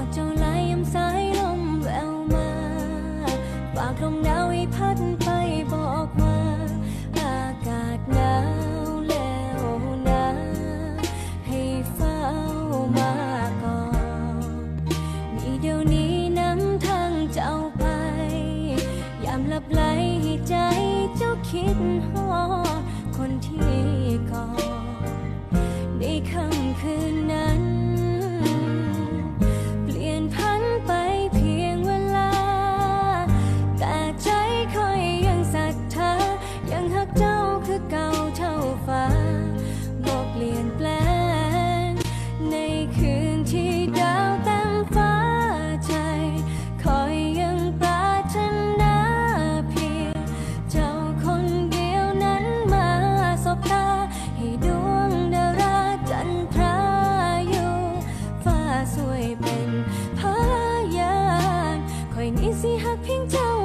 อดเจ้าไหลยามสายลมแววมาฝากลมหนาวให้พัดไปบอกว่าอากาศหนาวแล้วนะให้เฝ้ามาก่อนนี่เดี๋ยวนี้น้ำทางเจ้าไป ยามหลับไหลให้ใจเจ้าคิด ฟ้าสวยเป็นพยานคอยนี้สิหักเพียงเจ้า